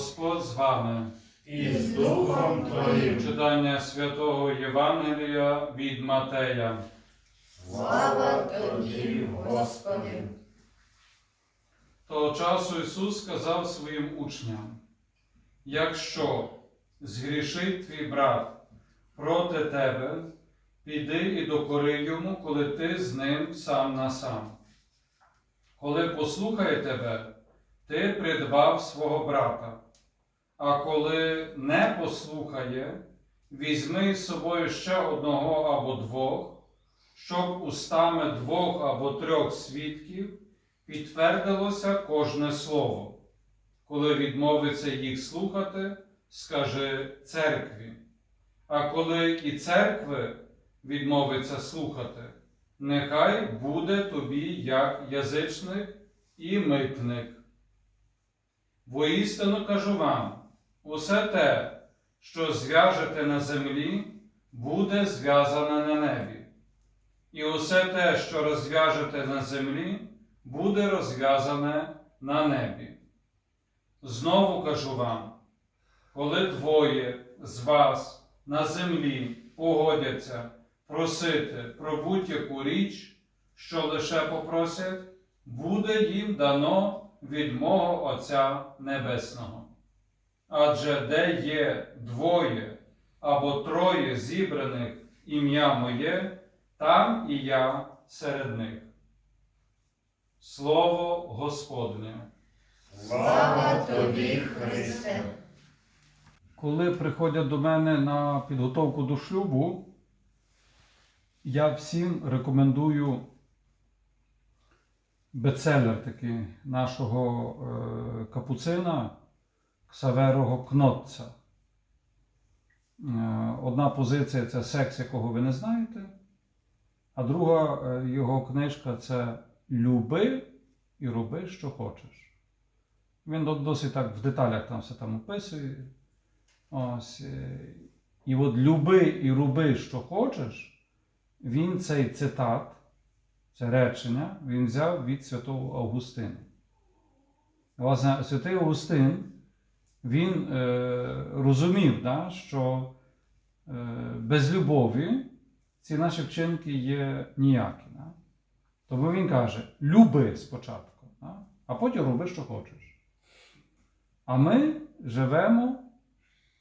Господь з вами. і з Духом Твоїм. Читання святого Євангелія від Матея. Слава Тобі, Господи! Того часу Ісус сказав своїм учням: Якщо згрішить твій брат проти тебе, піди і докори йому, коли ти з ним сам на сам. Коли послухає тебе, ти придбав свого брата. А коли не послухає, візьми з собою ще одного або двох, щоб устами двох або трьох свідків підтвердилося кожне слово. Коли відмовиться їх слухати, скажи церкві. А коли і церкви відмовиться слухати, нехай буде тобі як язичник і митник. Воістину кажу вам, усе те, що зв'яжете на землі, буде зв'язане на небі, і усе те, що розв'яжете на землі, буде розв'язане на небі. Знову кажу вам, коли двоє з вас на землі погодяться просити про будь-яку річ, що лише попросять, буде їм дано від мого Отця Небесного. Адже де є двоє або троє зібраних ім'я моє, там і я серед них. Слово Господнє. Слава Тобі, Христе! Коли приходять до мене на підготовку до шлюбу, я всім рекомендую бестселер такий нашого е, капуцина Ксаверого Кнотца. Е, одна позиція це секс, якого ви не знаєте, а друга е, його книжка це Люби і роби, що хочеш. Він до- досить так в деталях там все там описує. Ось. е, І от люби і роби, що хочеш, він цей цитат, це речення, він взяв від святого Августина. Власне, святий Августин, він е, розумів, да, що е, без любові ці наші вчинки є ніякі. Да? Тому він каже: люби спочатку, да? а потім роби, що хочеш. А ми живемо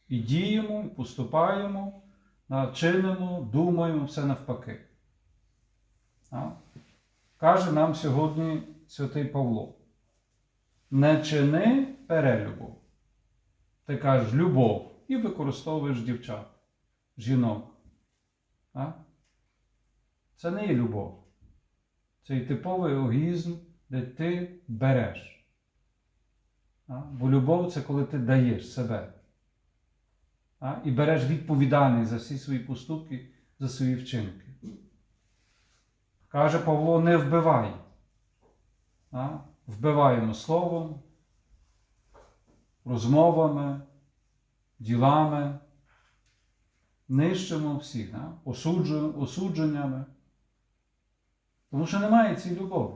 і діємо, і поступаємо, да, чинимо, думаємо, все навпаки. Да? Каже нам сьогодні святий Павло: не чини перелюбу. Ти кажеш любов і використовуєш дівчат, жінок. Да? Це не є любов. Це і типовий егоїзм, де ти береш. А? Бо любов це коли ти даєш себе. А? І береш відповідальність за всі свої поступки, за свої вчинки. Каже Павло, не вбивай. А? Вбиваємо словом, розмовами, ділами, нищимо всіх, а? Осуджу- осудженнями. Тому що немає цієї любові.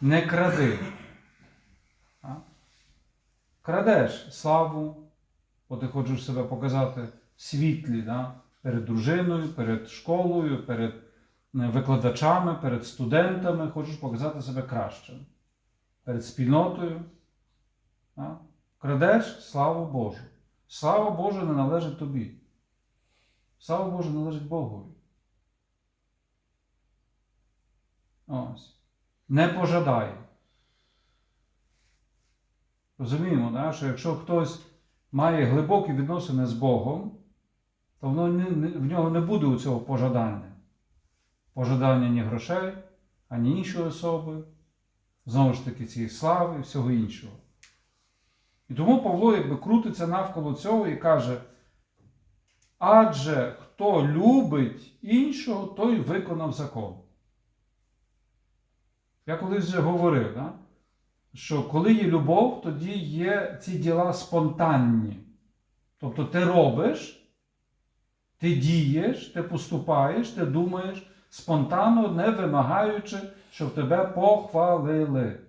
Не кради. А? Крадеш славу, бо ти хочеш себе показати в світлі да? перед дружиною, перед школою, перед е, викладачами, перед студентами, хочеш показати себе кращим. Перед спільнотою. Крадеш славу Божу. Слава Божа не належить тобі. Слава Божа належить Богові. Ось. Не пожадай. Розуміємо, да? що якщо хтось має глибокі відносини з Богом, то воно не, не- в нього не буде у цього пожадання. Пожадання ні грошей, ані іншої особи, знову ж таки, цієї слави і всього іншого. І тому Павло якби крутиться навколо цього і каже: адже хто любить іншого, той виконав закон. Я колись вже говорив, да? що коли є любов, тоді є ці діла спонтанні. Тобто ти робиш, ти дієш, ти поступаєш, ти думаєш спонтанно, не вимагаючи, щоб тебе похвалили.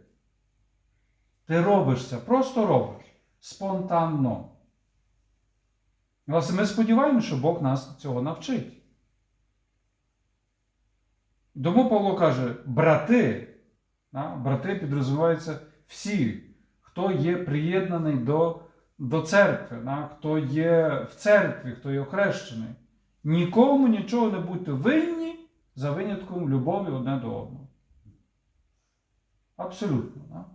Ти робиш це, просто робиш. Спонтанно. Власне, ми сподіваємося, що Бог нас цього навчить. Тому Павло каже, брати, да, брати підрозуміваються всі, хто є приєднаний до, до церкви, да, хто є в церкві, хто є охрещений. Нікому нічого не будьте винні за винятком любові одне до одного. Абсолютно. Да?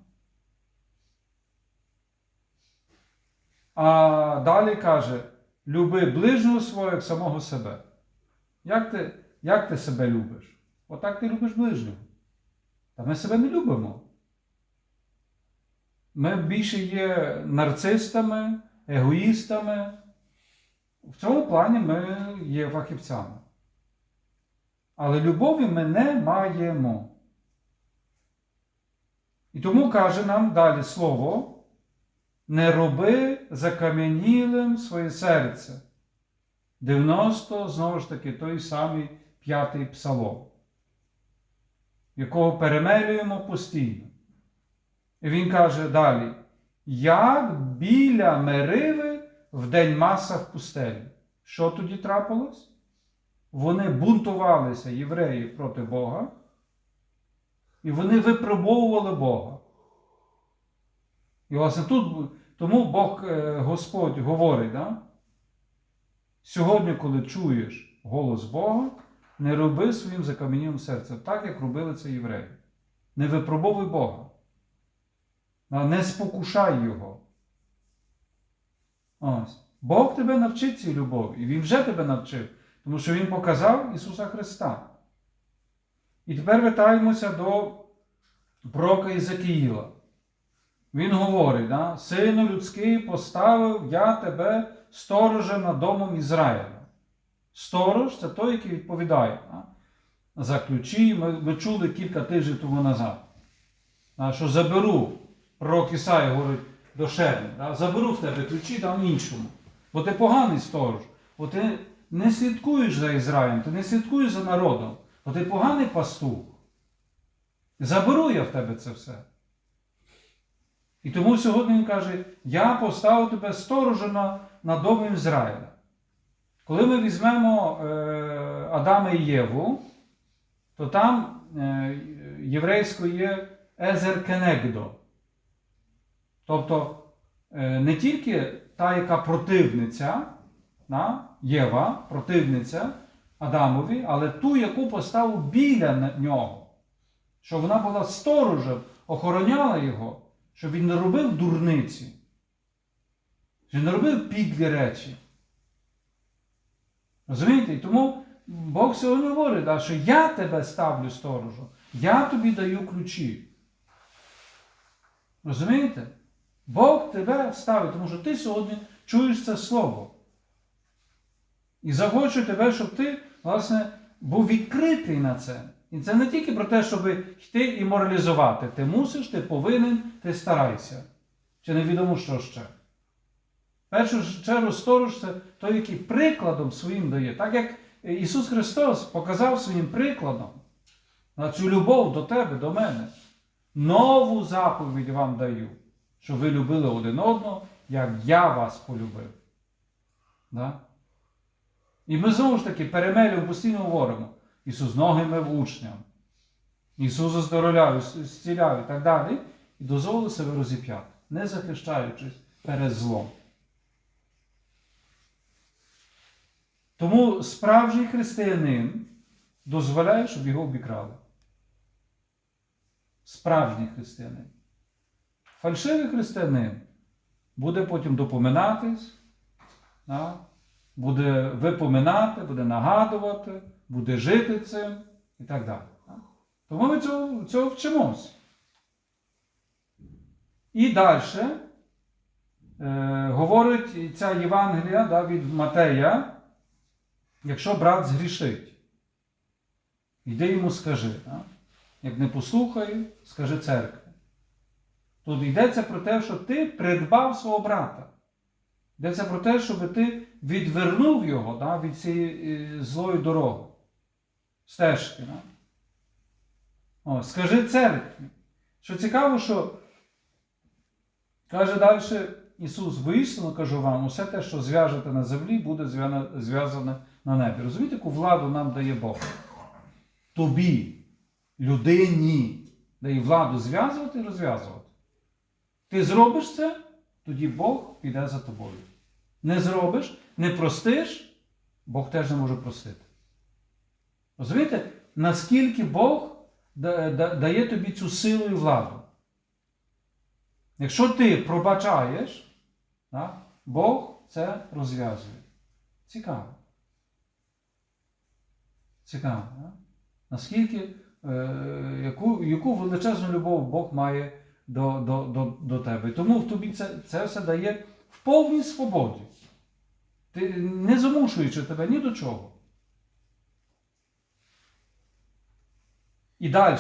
А далі каже: люби ближнього свого як самого себе. Як ти, як ти себе любиш? Отак ти любиш ближнього. Та ми себе не любимо. Ми більше є нарцистами, егоїстами. В цьому плані ми є фахівцями. Але любові ми не маємо. І тому каже нам далі слово: не роби закам'янілим своє серце. 90, знову ж таки, той самий п'ятий псалом, якого перемелюємо постійно. І він каже далі: як біля мериви в день маса в пустелі. Що тоді трапилось? Вони бунтувалися, євреї, проти Бога, і вони випробовували Бога. І власне тут тому Бог е, Господь говорить, да? сьогодні, коли чуєш голос Бога, не роби своїм закам'янілим серцем, так як робили це євреї. Не випробовуй Бога. Не спокушай Його. Ось. Бог тебе навчить цій любові. І Він вже тебе навчив, тому що Він показав Ісуса Христа. І тепер вертаємося до пророка Ізакіїла. Він говорить, да, сину людський поставив я тебе сторожем над домом Ізраїля. Сторож це той, який відповідає да, за ключі. Ми, ми чули кілька тижнів тому назад. Да, що заберу, пророк Ісаїя говорить до Шерни, да, заберу в тебе ключі дам іншому. Бо ти поганий сторож, бо ти не слідкуєш за Ізраїлем, ти не слідкуєш за народом, бо ти поганий пастух. Заберу я в тебе це все. І тому сьогодні він каже: Я поставив тебе сторожем на, на домом Ізраїля. Коли ми візьмемо е, Адама і Єву, то там е, єврейською є Езер Кенегдо. Тобто е, не тільки та, яка противниця, да, Єва, противниця Адамові, але ту, яку поставив біля нього, щоб вона була сторожем, охороняла його, щоб він не робив дурниці, щоб не робив підлі речі. Розумієте? І тому Бог сьогодні говорить, да, що я тебе ставлю сторожу, я тобі даю ключі. Розумієте? Бог тебе ставить, тому що ти сьогодні чуєш це слово. І захочу тебе, щоб ти, власне, був відкритий на це. І це не тільки про те, щоб йти і моралізувати. Ти мусиш, ти повинен, ти старайся. Чи невідомо що ще. Першу чергу сторож це той, який прикладом своїм дає. Так як Ісус Христос показав своїм прикладом на цю любов до тебе, до мене. Нову заповідь вам даю, щоб ви любили один одного, як я вас полюбив. Да? І ми знову ж таки перемелюємо, постійно говоримо. Ісус ноги мив учням. Ісус оздоровляв, зціляв і так далі. І дозволив себе розіп'яти, не захищаючись перед злом. Тому справжній християнин дозволяє, щоб його обікрали. Справжній християнин. Фальшивий християнин буде потім допоминатись, буде випоминати, буде нагадувати, буде жити цим і так далі. Тому ми цього, цього вчимось. І далі е, говорить ця Євангелія да, від Матея, якщо брат згрішить, йди йому скажи. Да? Як не послухає, скажи церкві. Тут йдеться про те, що ти придбав свого брата. Йдеться про те, щоб ти відвернув його да, від цієї е, злої дороги, стежки. Да? О, скажи церкві. Що цікаво, що каже далі Ісус вияснено, кажу вам, усе те, що зв'яжете на землі, буде зв'язане на небі. Розумієте, яку владу нам дає Бог? Тобі, людині, дає владу зв'язувати і розв'язувати. Ти зробиш це, тоді Бог піде за тобою. Не зробиш, не простиш, Бог теж не може простити. Розумієте, наскільки Бог да- да- дає тобі цю силу і владу? Якщо ти пробачаєш, Бог це розв'язує. Цікаво. Цікаво. Да? Наскільки, е, яку, яку величезну любов Бог має до, до, до, до тебе. Тому в тобі це, це все дає в повній свободі. Ти не змушуючи тебе ні до чого. І далі,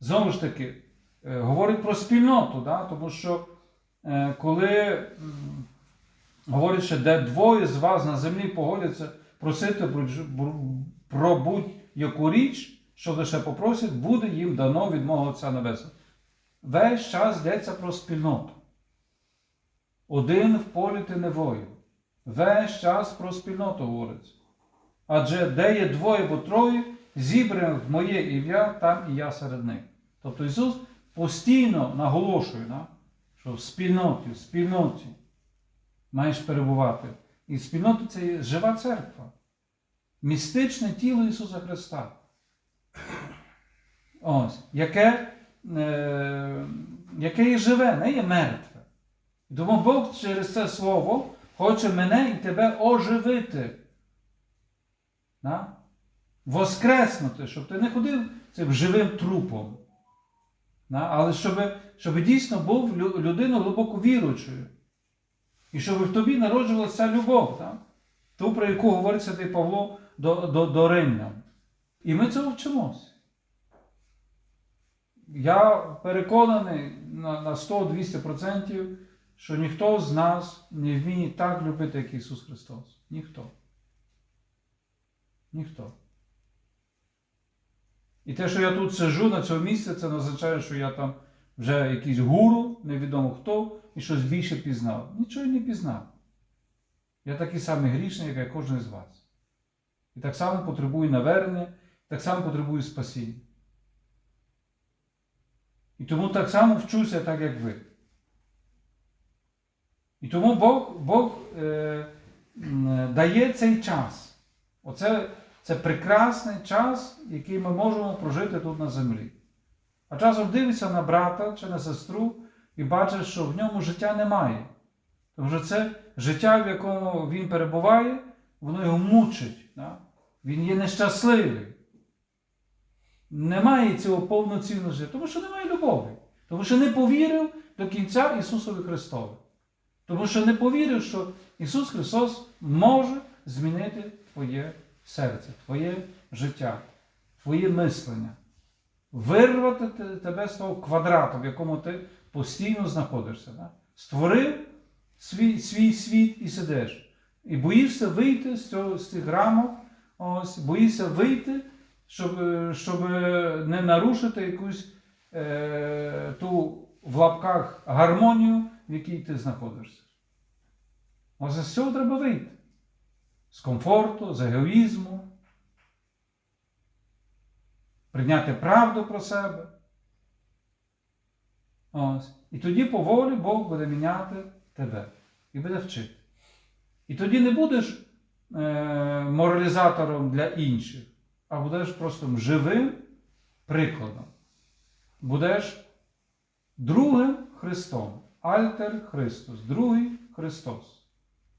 знову ж таки, е, говорить про спільноту, да? тому що е, коли говорить, що де двоє з вас на землі погодяться просити про будь-яку річ, що лише попросять, буде їм дано від мого Отця Небесного. Весь час йдеться про спільноту. Один в полі ти не воїн. Весь час про спільноту говориться. Адже де є двоє або троє, зібраних в моє ім'я, там і я серед них. Тобто Ісус постійно наголошує, да, що в спільноті, в спільноті маєш перебувати. І спільнота це є жива церква, містичне тіло Ісуса Христа. Ось, яке, е, яке є живе, не є мертве. Тому Бог через це слово хоче мене і тебе оживити. Да? Воскреснути, щоб ти не ходив цим живим трупом. Але щоб, щоб дійсно був людиною глибоко віруючою. І щоб в тобі народжувалася любов, так? ту, про яку говорить Святий Павло до, до, до римлян. І ми цього вчимося. Я переконаний на, на 100-200%, що ніхто з нас не вміє так любити, як Ісус Христос. Ніхто. Ніхто. І те, що я тут сиджу на цьому місці, це не означає, що я там вже якийсь гуру, невідомо хто, і щось більше пізнав. Нічого я не пізнав. Я такий самий грішний, як і кожен з вас. І так само потребую навернення, так само потребую спасіння. І тому так само вчуся, так як ви. І тому Бог, Бог е, дає цей час. Оце це прекрасний час, який ми можемо прожити тут на землі. А часом дивишся на брата чи на сестру і бачиш, що в ньому життя немає. Тому що це життя, в якому він перебуває, воно його мучить. Да? Він є нещасливий. Немає цього повноцінного життя, тому що немає любові. Тому що не повірив до кінця Ісусові Христові. Тому що не повірив, що Ісус Христос може змінити твоє серце, твоє життя, твоє мислення, вирвати тебе з того квадрату, в якому ти постійно знаходишся. Да? Створив свій, свій світ і сидиш. І боїшся вийти з, цього, з цих рамок, ось, боїшся вийти, щоб, е, щоб не нарушити якусь е, ту в лапках гармонію, в якій ти знаходишся. Ось з цього треба вийти. З комфорту, з егоїзму. Прийняти правду про себе. Ось. І тоді поволі Бог буде міняти тебе і буде вчити. І тоді не будеш е, моралізатором для інших, а будеш просто живим прикладом. Будеш другим Христом. Альтер Христос, другий Христос.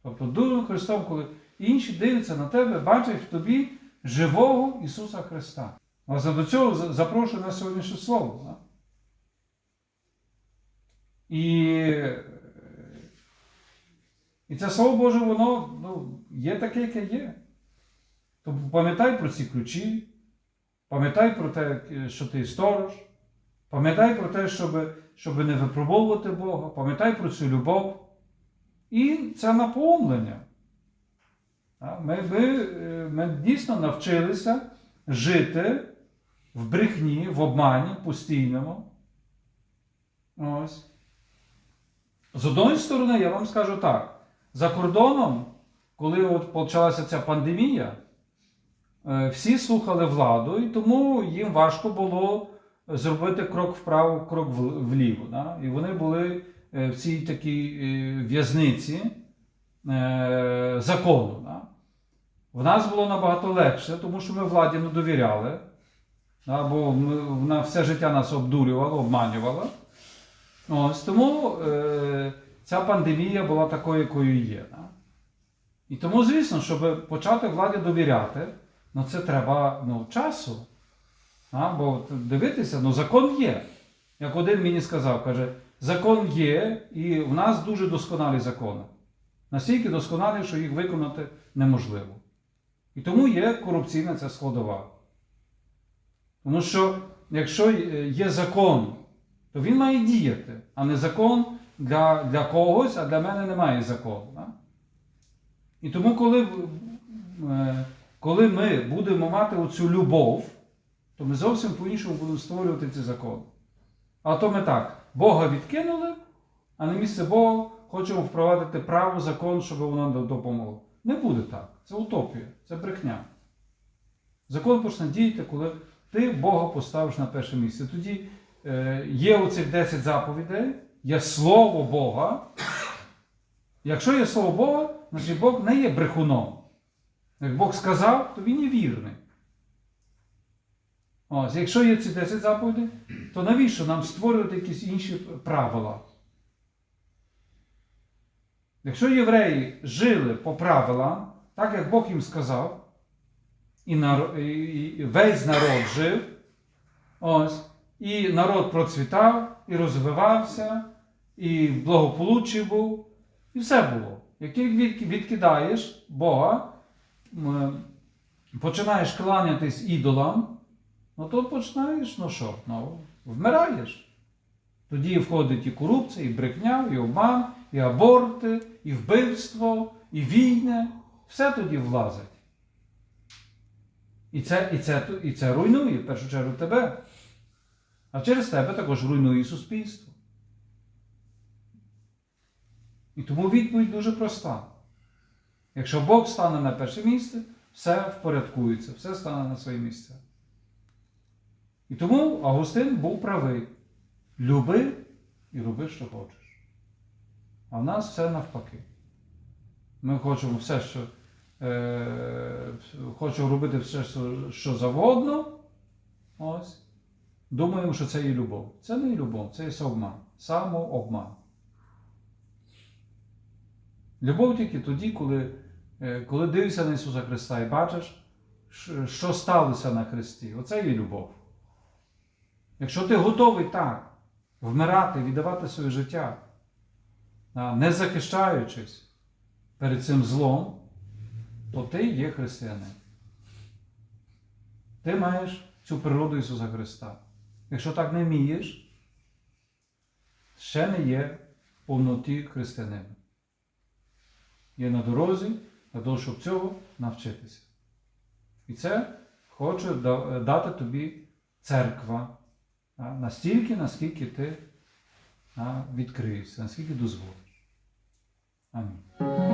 Тобто другим Христом, коли інші дивляться на тебе, бачать в тобі живого Ісуса Христа. Власне, до цього запрошую на сьогоднішнє слово. да? І, і це Слово Боже, воно ну, є таке, яке є. Тобто пам'ятай про ці ключі, пам'ятай про те, що ти сторож, пам'ятай про те, щоб, щоб не випробовувати Бога, пам'ятай про цю любов. І це наповнення. Ми, ми, е, ми дійсно навчилися жити в брехні, в обмані постійному. Ось. З одної сторони, я вам скажу так: за кордоном, коли от почалася ця пандемія, е, всі слухали владу, і тому їм важко було зробити крок вправо, крок вліво. Да? І вони були е, в цій такій в'язниці е, закону. Да? В нас було набагато легше, тому що ми владі не довіряли. Да? Бо ми, вона все життя нас обдурювала, обманювала. Ось тому е, ця пандемія була такою, якою є. Да? І тому, звісно, щоб почати владі довіряти, ну це треба ну, часу. А, бо дивитися, ну закон є. Як один мені сказав, каже, закон є, і в нас дуже досконалі закони. Настільки досконалі, що їх виконати неможливо. І тому є корупційна ця складова. Тому що якщо є закон, то він має діяти, а не закон для, для когось, а для мене немає закону. Да? І тому, коли, е, коли ми будемо мати оцю любов, то ми зовсім по-іншому будемо створювати ці закони. А то ми так, Бога відкинули, а на місце Бога хочемо впровадити право, закон, щоб воно допомогло. Не буде так. Це утопія, це брехня. Закон почне діяти, коли ти Бога поставиш на перше місце. Тоді е, є оцих 10 заповідей, є Слово Бога. Якщо є Слово Бога, значить Бог не є брехуном. Як Бог сказав, то він є вірний. Ось, якщо є ці 10 заповідей, то навіщо нам створювати якісь інші правила? Якщо євреї жили по правилам, так як Бог їм сказав, і, нар... і- весь народ жив, ось, і народ процвітав, і розвивався, і в благополуччі був, і все було. Як відкидаєш Бога, починаєш кланятись ідолам, ну то починаєш, ну що, ну, вмираєш. Тоді входить і корупція, і брехня, і обман, і аборти, і вбивство, і війни. Все тоді влазить. І це, і, це, і це руйнує в першу чергу тебе. А через тебе також руйнує суспільство. І тому відповідь дуже проста. Якщо Бог стане на перше місце, все впорядкується, все стане на свої місця. І тому Августин був правий. Люби і роби, що хочеш. А в нас все навпаки. Ми хочемо все, що е, хочемо робити все, що, що завгодно. Ось. Думаємо, що це є любов. Це не є любов, це є обман. Самообман. Любов тільки тоді, коли, е, коли дивишся на Ісуса Христа і бачиш, що- сталося на Христі. Оце є любов. Якщо ти готовий так вмирати, віддавати своє життя, не захищаючись перед цим злом, то ти є християнин. Ти маєш цю природу Ісуса Христа. Якщо так не вмієш, ще не є в повноті християнина. Є на дорозі для того, щоб цього навчитися. І це хоче дати тобі церква настільки, наскільки ти відкриєшся, наскільки дозволиш. 아멘.